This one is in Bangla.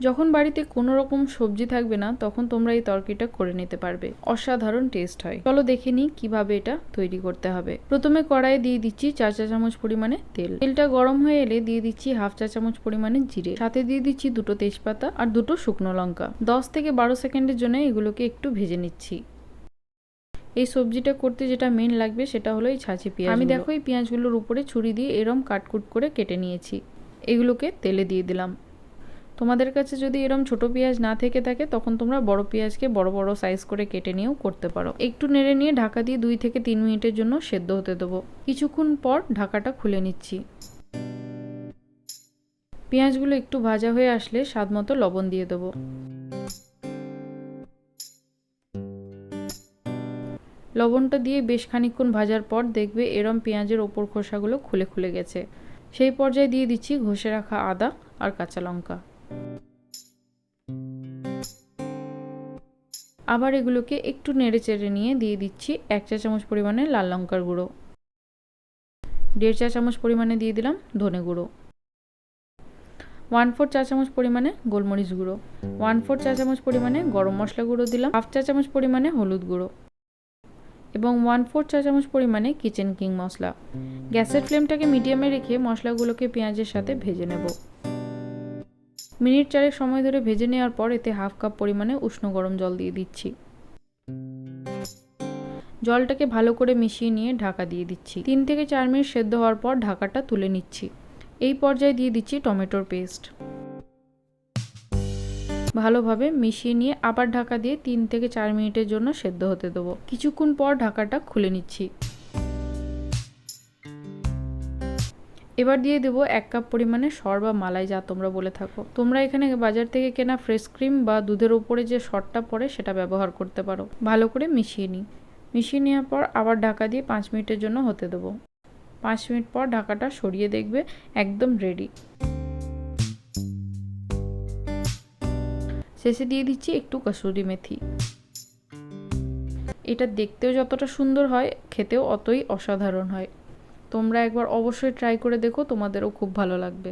যখন বাড়িতে কোনো রকম সবজি থাকবে না তখন তোমরা এই তরকারিটা করে নিতে পারবে। অসাধারণ টেস্ট হয়। চলো দেখে নিই কীভাবে এটা তৈরি করতে হবে। প্রথমে কড়াইয়ে দিয়ে দিচ্ছি চার চা চামচ পরিমাণে তেল। তেলটা গরম হয়ে এলে দিয়ে দিচ্ছি হাফ চা চামচ পরিমাণে জিরে। সাথে দিয়ে দিচ্ছি দুটো তেজপাতা আর দুটো শুকনো লঙ্কা। দশ থেকে বারো সেকেন্ডের জন্য এগুলোকে একটু ভেজে নিচ্ছি। এই সবজিটা করতে যেটা মেন লাগবে সেটা হলো এই ছাঁচি পেঁয়াজ আমি দেখো এই পেঁয়াজগুলোর উপরে ছুরি দিয়ে এরম কাটকুট করে কেটে নিয়েছি। এগুলোকে তেলে দিয়ে দিলাম। তোমাদের কাছে যদি এরম ছোট পেঁয়াজ না থেকে থাকে, তখন তোমরা বড় পেঁয়াজকে বড় বড় সাইজ করে কেটে নিয়েও করতে পারো। একটু নেড়ে নিয়ে ঢাকা দিয়ে দুই থেকে তিন মিনিটের জন্য সেদ্ধ হতে দেবো। কিছুক্ষণ পর ঢাকাটা খুলে নিচ্ছি। পেঁয়াজগুলো একটু ভাজা হয়ে আসলে স্বাদ মতো লবণ দিয়ে দেবো। লবণটা দিয়ে বেশ খানিকক্ষণ ভাজার পর দেখবে এরম পেঁয়াজের ওপর খোসাগুলো খুলে খুলে গেছে। সেই পর্যায়ে দিয়ে দিচ্ছি ঘষে রাখা আদা আর কাঁচা লঙ্কা। আবার এগুলোকে একটু নেড়ে চেড়ে নিয়ে দিয়ে দিচ্ছি এক চা চামচ পরিমাণে লাল লঙ্কার গুঁড়ো। দেড় চা চামচ পরিমাণে দিয়ে দিলাম ধনে গুঁড়ো। ওয়ান ফোর চা চামচ পরিমাণে গোলমরিচ গুঁড়ো। ওয়ান ফোর চা চামচ পরিমাণে গরম মশলা গুঁড়ো দিলাম। হাফ চা চামচ পরিমাণে হলুদ গুঁড়ো। এবং ওয়ান ফোর চা চামচ পরিমাণে কিচেন কিং মশলা। গ্যাসের ফ্লেমটাকে মিডিয়ামে রেখে মশলাগুলোকে পেঁয়াজের সাথে ভেজে নেব। মিনিট চারেক সময় ধরে ভেজে নেওয়ার পর এতে হাফ কাপ পরিমাণে উষ্ণ গরম জল দিয়ে দিচ্ছি। জলটাকে ভালো করে মিশিয়ে নিয়ে ঢাকা দিয়ে দিচ্ছি। তিন থেকে চার মিনিট সেদ্ধ হওয়ার পর ঢাকাটা তুলে নিচ্ছি। এই পর্যায়ে দিয়ে দিচ্ছি টমেটোর পেস্ট। ভালোভাবে মিশিয়ে নিয়ে আবার ঢাকা দিয়ে তিন থেকে চার মিনিটের জন্য সেদ্ধ হতে দেবো। কিছুক্ষণ পর ঢাকাটা খুলে নিচ্ছি। এবার দিয়ে দেবো এক কাপ পরিমাণে সর বা মালাই যা তোমরা বলে থাকো। তোমরা এখানে বাজার থেকে কেনা ফ্রেশ ক্রিম বা দুধের উপরে যে সরটা পড়ে সেটা ব্যবহার করতে পারো। ভালো করে মিশিয়ে নিই। মিশিয়ে নেওয়ার পর আবার ঢাকা দিয়ে পাঁচ মিনিটের জন্য হতে দেবো। পাঁচ মিনিট পর ঢাকাটা সরিয়ে দেখবে একদম রেডি শেষে দিয়ে দিচ্ছি একটু কসুরি মেথি। এটা দেখতেও যতটা সুন্দর হয়, খেতেও অতই অসাধারণ হয়। তোমরা একবার অবশ্যই ট্রাই করে দেখো তোমাদেরও খুব ভালো লাগবে।